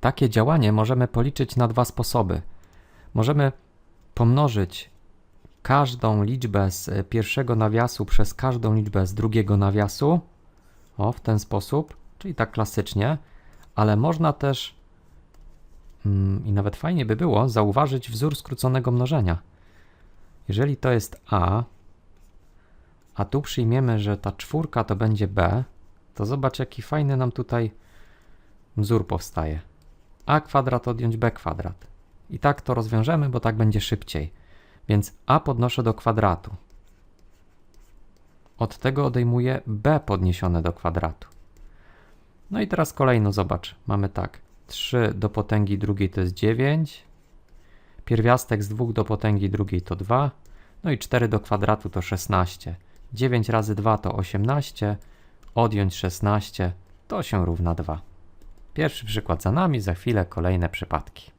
takie działanie możemy policzyć na dwa sposoby. Możemy pomnożyć każdą liczbę z pierwszego nawiasu przez każdą liczbę z drugiego nawiasu. O, w ten sposób, czyli tak klasycznie, ale można też mm, i nawet fajnie by było zauważyć wzór skróconego mnożenia. Jeżeli to jest a, a tu przyjmiemy, że ta czwórka to będzie b, to zobacz jaki fajny nam tutaj wzór powstaje. A kwadrat odjąć b kwadrat. I tak to rozwiążemy, bo tak będzie szybciej. Więc a podnoszę do kwadratu. Od tego odejmuję b podniesione do kwadratu. No i teraz kolejno zobacz. Mamy tak. 3 do potęgi drugiej to jest 9. Pierwiastek z 2 do potęgi drugiej to 2. No i 4 do kwadratu to 16. 9 razy 2 to 18. Odjąć 16 to się równa 2. Pierwszy przykład za nami, za chwilę kolejne przypadki.